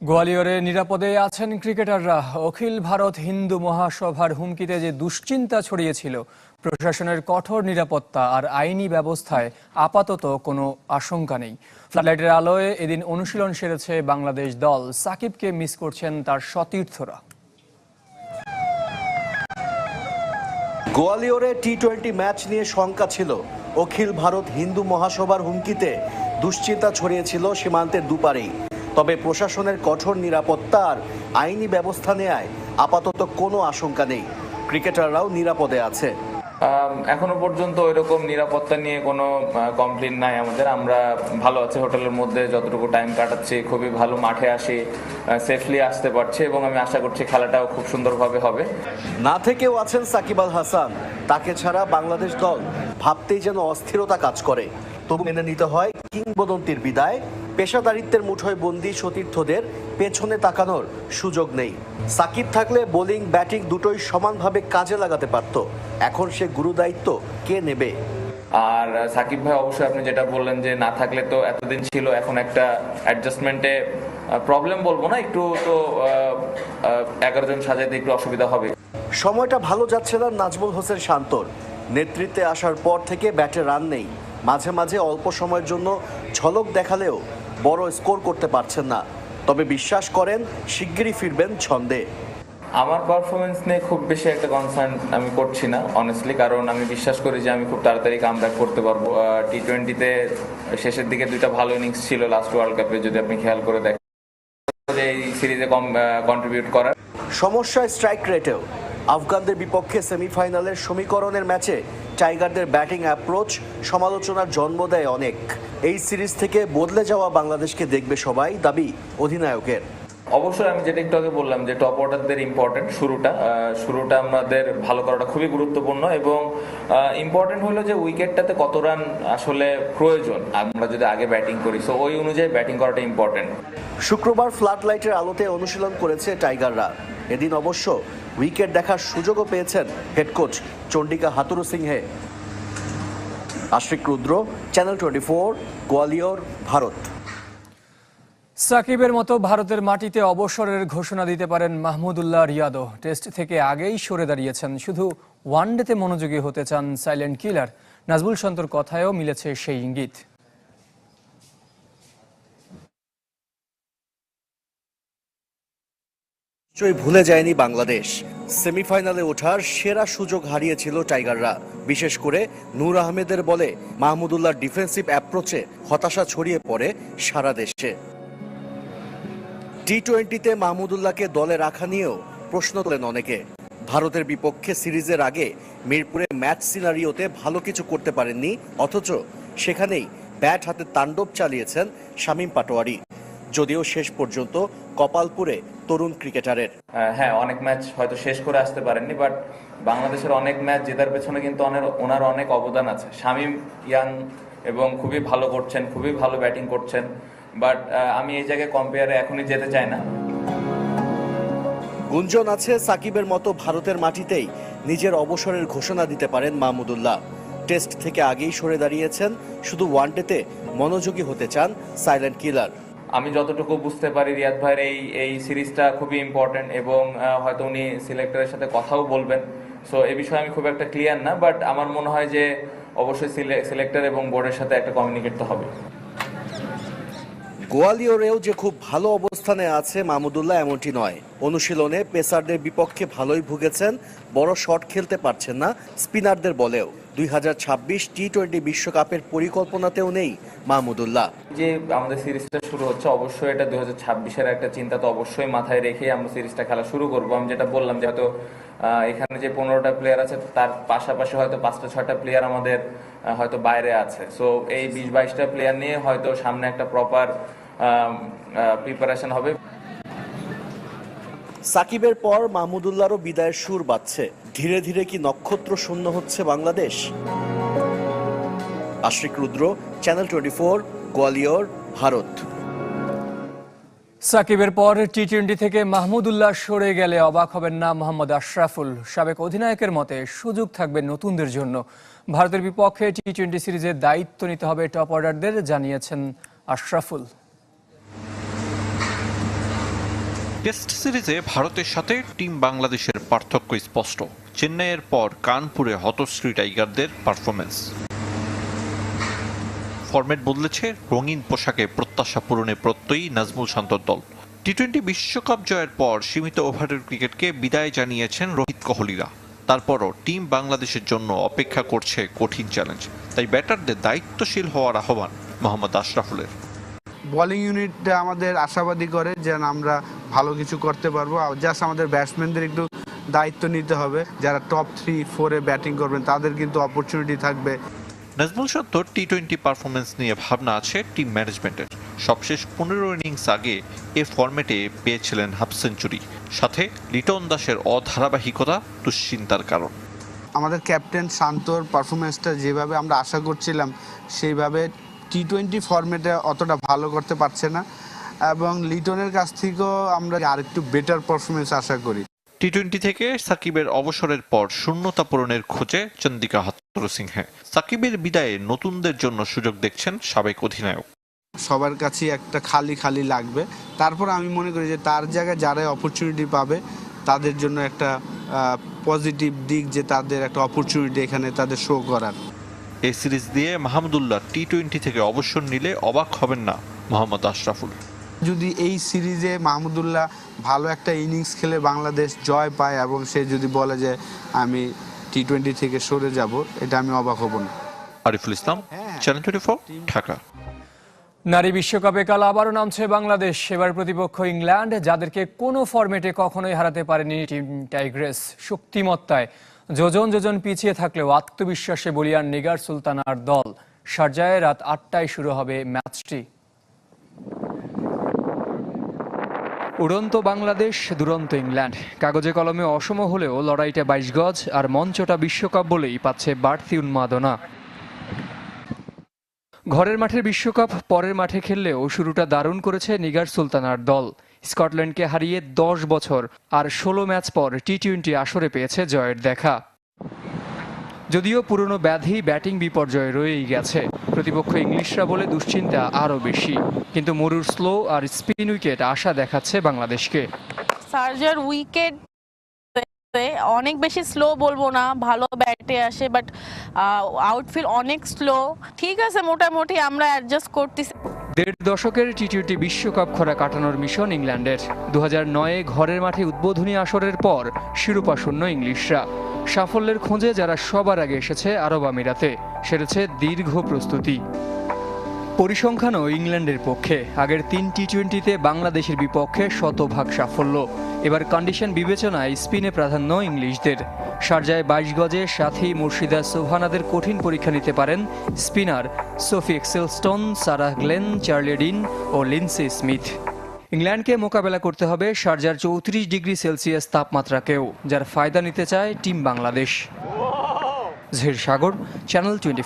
গোয়ালিয়রে নিরাপদে আছেন ক্রিকেটাররা। অখিল ভারত হিন্দু মহাসভার হুমকিতে যে দুশ্চিন্তা ছড়িয়েছিল, প্রশাসনের কঠোর নিরাপত্তা আর আইনি ব্যবস্থায় আপাতত কোনো আশঙ্কা নেই। ফ্লাডলাইটের আলোয় এদিন অনুশীলন সেরেছে বাংলাদেশ দল। সাকিবকে মিস করছেন তার সতীর্থরা। গোয়ালিয়রে টি টোয়েন্টি ম্যাচ নিয়ে শঙ্কা ছিল। অখিল ভারত হিন্দু মহাসভার হুমকিতে দুশ্চিন্তা ছড়িয়েছিল সীমান্তের দুপারেই। তবে প্রশাসনের কঠোর নিরাপত্তা আর আইনি ব্যবস্থা নেয় আপাতত কোনো আশঙ্কা নেই। ক্রিকেটাররাও নিরাপদে আছে। এখনও পর্যন্ত ওইরকম নিরাপত্তা নিয়ে কোনো কমপ্লেন নাই আমাদের। আমরা ভালো আছি হোটেলের মধ্যে যতটুকু টাইম কাটাচ্ছি খুবই ভালো মাঠে আসি সেফলি আসতে পারছি এবং আমি আশা করছি খেলাটাও খুব সুন্দরভাবে হবে। না থেকেও আছেন সাকিব আল হাসান। তাকে ছাড়া বাংলাদেশ দল ভাবতেই যেন অস্থিরতা কাজ করে। তবু মেনে নিতে হয় কিংবদন্তির বিদায়। পেশাদারিত্বের মুঠোয় বন্দি সতীর্থদের পেছনে তাকানোর সুযোগ নেই। সাকিব থাকলে বোলিং ব্যাটিং দুটোই সমানভাবে কাজে লাগাতে পারত। এখন সে গুরুদায়িত্ব কে নেবে? আর সাকিব ভাই অবশ্যই আপনি যেটা বললেন যে না থাকলে তো এতদিন ছিল এখন একটা অ্যাডজাস্টমেন্টে প্রবলেম বলব না একটু তো এগারো জন সাজাইতে একটু অসুবিধা হবে। সময়টা ভালো যাচ্ছে না নাজমুল হোসেন শান্তর। নেতৃত্বে আসার পর থেকে ব্যাটে রান নেই। মাঝে মাঝে অল্প সময়ের জন্য ঝলক দেখালেও বড় স্কোর করতে পারছেন না। তবে বিশ্বাস করেন শিগগিরই ফিরবেন ছন্দে। আমার পারফরমেন্স নিয়ে খুব বেশি একটা কনসার্ন আমি করছি না অনেস্টলি কারণ আমি বিশ্বাস করি যে আমি খুব তাড়াতাড়ি কাম করতে পারব। টি টোয়েন্টিতে শেষের দিকে দুইটা ভালো ইনিংস ছিল লাস্ট ওয়ার্ল্ড কাপে যদি আপনি খেয়াল করে দেখেন। এই সিরিজে কম কন্ট্রিবিউট করার সমস্যা স্ট্রাইক রেটেও আফগানদের বিপক্ষে সেমিফাইনালের সমীকরণের ম্যাচে টাইগারদের ব্যাটিং অ্যাপ্রোচ সমালোচনার জন্ম দেয় অনেক। এই সিরিজ থেকে বদলে যাওয়া বাংলাদেশকে দেখবে সবাই দাবি অধিনায়কের। অবশ্যই আমি যেটা একটু আগে বললাম যে টপ অর্ডারদের ইম্পর্টেন্ট শুরুটা। শুরুটা আমাদের ভালো করাটা খুবই গুরুত্বপূর্ণ এবং ইম্পর্টেন্ট হলো যে উইকেটটাতে কত রান আসলে প্রয়োজন। আমরা যদি আগে ব্যাটিং করি সো ওই অনুযায়ী ব্যাটিং করাটা ইম্পর্টেন্ট শুক্রবার ফ্লাড লাইটের আলোতে অনুশীলন করেছে টাইগাররা। এদিন অবশ্য উইকেট দেখার সুযোগও পেয়েছেন head coach Chandika Hathurusingha. Ashrik Rudra channel twenty four Gwalior, Bharat. সাকিবের মতো ভারতের মাটিতে অবসরের ঘোষণা দিতে পারেন মাহমুদুল্লাহ রিয়াদও টেস্ট থেকে আগেই সরে দাঁড়িয়েছেন। শুধু ওয়ানডেতে মনোযোগী হতে চান সাইলেন্ট কিলার। নাজবুল সন্তর কথায়ও মিলেছে সেই ইঙ্গিত। নিশ্চয়ই ভুলে যায়নি বাংলাদেশ। সেমিফাইনালে ওঠার সেরা সুযোগ হারিয়েছিল টাইগাররা। বিশেষ করে নূর আহমেদের বলে মাহমুদুল্লাহর ডিফেন্সিভ অ্যাপ্রোচে হতাশা ছড়িয়ে পড়ে সারা দেশে। টি টোয়েন্টিতে মাহমুদুল্লাহকে দলে রাখা নিয়েও প্রশ্ন তোলেন অনেকে। ভারতের বিপক্ষে সিরিজের আগে মিরপুরে ম্যাচ সিনারিওতে ভালো কিছু করতে পারেননি, অথচ সেখানেই ব্যাট হাতে তাণ্ডব চালিয়েছেন শামীম পাটোয়ারি। যদিও শেষ পর্যন্ত কপালপুরে তরুণ ক্রিকেটারের। হ্যাঁ অনেক ম্যাচ হয়তো শেষ করে আসতে পারেননি বাট বাংলাদেশের অনেক ম্যাচ জেতার পেছনে কিন্তু অনেক ওনার অনেক অবদান আছে। শামীম ইয়াং এবং খুবই ভালো করছেন খুবই ভালো ব্যাটিং করছেন বাট আমি এই জায়গায় কম্পেয়ারে এখনই যেতে চাই না। গুঞ্জন আছে সাকিবের মতো ভারতের মাটিতেই নিজের অবসরের ঘোষণা দিতে পারেন মাহমুদুল্লাহ। টেস্ট থেকে আগেই সরে দাঁড়িয়েছেন শুধু ওয়ানডেতে মনোযোগী হতে চান সাইলেন্ট কিলার। আমি যতটুকু বুঝতে পারি রিয়াদ ভাইয়ের এই এই সিরিজটা খুবই ইম্পর্টেন্ট এবং হয়তো উনি সিলেক্টরের সাথে কথাও বলবেন। সো এ বিষয়ে আমি খুব একটা ক্লিয়ার না বাট আমার মনে হয় যে অবশ্যই সিলেক্টর এবং বোর্ডের সাথে একটা কমিউনিকেট তো হবে গোয়ালিয়রেও যে খুব ভালো অবস্থানে আছে মাহমুদুল্লাহ এমনটি নয়। অনুশীলনে পেসারদের বিপক্ষে ভালোই ভুগেছেন, বড় শট খেলতে পারছেন না স্পিনারদের বলেও। দুই টি টোয়েন্টি বিশ্বকাপের পরিকল্পনাতেও নেই মাহমুদুল্লাহ যে আমাদের সিরিজটা শুরু হচ্ছে, অবশ্যই এটা দুই হাজার ছাব্বিশের একটা চিন্তা তো অবশ্যই মাথায় রেখে আমরা সিরিজটা খেলা শুরু করব। আমি যেটা বললাম যে হয়তো এখানে যে পনেরোটা প্লেয়ার আছে, তার পাশাপাশি হয়তো পাঁচটা ছয়টা প্লেয়ার আমাদের হয়তো বাইরে আছে। সো এই বিশ বাইশটা প্লেয়ার নিয়ে হয়তো সামনে একটা প্রপার প্রিপারেশন হবে। সাকিবের পর মাহমুদুল্লাহরও বিদায়ের সুর বাজছে। ধীরে ধীরে কি নক্ষত্র শূন্য হচ্ছে Bangladesh? Ashrik Rudra channel twenty four Gwalior, Bharat. সাকিবের পর টি টোয়েন্টি থেকে মাহমুদুল্লাহ সরে গেলে অবাক হবেন না মোহাম্মদ আশরাফুল। সাবেক অধিনায়কের মতে, সুযোগ থাকবে নতুনদের জন্য। ভারতের বিপক্ষে টি টোয়েন্টি সিরিজের দায়িত্ব নিতে হবে টপ অর্ডারদের, জানিয়েছেন আশরাফুল। টেস্ট সিরিজে ভারতের সাথে টিম বাংলাদেশের পার্থক্য স্পষ্ট। চেন্নাইয়ের পর কানপুরে হতশ্রী টাইগারদের পারফরমেন্স ফরম্যাট বদলেছে রঙিন পোশাকে প্রত্যাশা পূরণে প্রত্যয়ী নাজমুল শান্তর দল। টি টোয়েন্টি বিশ্বকাপ জয়ের পর সীমিত ওভারের ক্রিকেটকে বিদায় জানিয়েছেন রোহিত কোহলিরা। তারপরও টিম বাংলাদেশের জন্য অপেক্ষা করছে কঠিন চ্যালেঞ্জ তাই ব্যাটারদের দায়িত্বশীল হওয়ার আহ্বান মোহাম্মদ আশরাফুলের। বোলিং ইউনিটটা আমাদের আশাবাদী করে যেন আমরা ভালো কিছু করতে পারব। জাস্ট আমাদের ব্যাটসম্যানদের একটু দায়িত্ব নিতে হবে। যারা টপ থ্রি ফোরে ব্যাটিং করবেন তাদের কিন্তু অপরচুনিটি থাকবে। নাজমুল শান্তর টি টোয়েন্টি পারফরমেন্স নিয়ে ভাবনা আছে টিম ম্যানেজমেন্টের সবশেষ পনেরো ইনিংস আগে এ ফরম্যাটে পেয়েছিলেন হাফ সেঞ্চুরি সাথে লিটন দাসের অধারাবাহিকতা দুশ্চিন্তার কারণ। আমাদের ক্যাপ্টেন শান্তর পারফরমেন্সটা যেভাবে আমরা আশা করছিলাম সেইভাবে টি টোয়েন্টি ফরম্যাটে অতটা ভালো করতে পারছে না। এবং লিটনের কাছ থেকেও আমরা আরেকটু বেটার পারফরমেন্স আশা করি। টি টোয়েন্টি থেকে সাকিবের অবসরের পর শূন্যতা পূরণের খোঁজে চন্দিকা হাতর সিংহে। সাকিবের বিদায়ে নতুনদের জন্য সুযোগ দেখছেন সাবেক অধিনায়ক। সবার কাছে একটা খালি খালি লাগবে। তারপর আমি মনে করি যে তার জায়গায় যারা অপরচুনিটি পাবে তাদের জন্য একটা পজিটিভ দিক যে তাদের একটা অপরচুনিটি এখানে তাদের শো করার। এই সিরিজ দিয়ে মাহমুদুল্লাহ টি টোয়েন্টি থেকে অবসর নিলে অবাক হবেন না মোহাম্মদ আশরাফুল। যদি এই সিরিজে মাহমুদুল্লাহ ভালো একটা ইনিংস খেলে বাংলাদেশ জয় পায় এবং সে যদি বলে যে আমি টি টোয়েন্টি থেকে সরে যাব এটা আমি অবাক হব না। Ariful Islam channel twenty four Dhaka. নারী বিশ্বকাপে কাল আবারও নামছে বাংলাদেশ। এবার প্রতিপক্ষ ইংল্যান্ড যাদেরকে কোনো ফরম্যাটে কখনোই হারাতে পারেনি টিম টাইগ্রেস শক্তিমত্তায়। যোজন যোজন পিছিয়ে থাকলেও আত্মবিশ্বাসে বলিয়ান নিগার সুলতানার দল। শারজায় রাত আটটায় শুরু হবে ম্যাচটি। উড়ন্ত বাংলাদেশ, দুরন্ত ইংল্যান্ড। কাগজে কলমে অসম হলেও লড়াইটা বাইশ গজ আর মঞ্চটা বিশ্বকাপ বলেই পাচ্ছে বাড়তি উন্মাদনা। ঘরের মাঠের বিশ্বকাপ পরের মাঠে খেললেও শুরুটা দারুণ করেছে নিগার সুলতানার দল। স্কটল্যান্ডকে হারিয়ে দশ বছর আর ষোলো ম্যাচ পর টি টোয়েন্টি আসরে পেয়েছে জয়ের দেখা। যদিও পুরনো ব্যাধি ব্যাটিং বিপর্যয়ে রয়েই গেছে। প্রতিপক্ষ ইংলিশরা বলে দুশ্চিন্তা আরও বেশি। কিন্তু মরুর স্লো আর স্পিন উইকেট আশা দেখাচ্ছে বাংলাদেশকে। সার্জার উইকেট অনেক বেশি স্লো বলব না ভালো ব্যাটে আসে বাট আউটফিল অনেক স্লো। ঠিক আছে মোটামুটি আমরা অ্যাডজাস্ট করতেছি। দেড় দশকের টি টোয়েন্টি বিশ্বকাপ খরা কাটানোর মিশন ইংল্যান্ডের। দু নয়ে ঘরের মাঠে উদ্বোধনী আসরের পর শিরোপা শূন্য ইংলিশরা। সাফল্যের খোঁজে যারা সবার আগে এসেছে আরব আমিরাতে, সেরেছে দীর্ঘ প্রস্তুতি। পরিসংখ্যানও ইংল্যান্ডের পক্ষে। আগের তিন টি টোয়েন্টিতে বাংলাদেশের বিপক্ষে শতভাগ সাফল্য। এবার কন্ডিশন বিবেচনায় স্পিনে প্রাধান্য ইংলিশদের। শারজায় বাইশ গজে সাথী মুর্শিদা সোহানাদের কঠিন পরীক্ষা নিতে পারেন spinner Sophie Ecclestone, Sarah Glenn Charlie Dean ও লিন্সি স্মিথ। ইংল্যান্ডকে মোকাবেলা করতে হবে সার্জার চৌত্রিশ ডিগ্রি সেলসিয়াস তাপমাত্রাকেও, যার ফায়দা নিতে চায় টিম বাংলাদেশ। ঝের সাগর, চ্যানেল টোয়েন্টি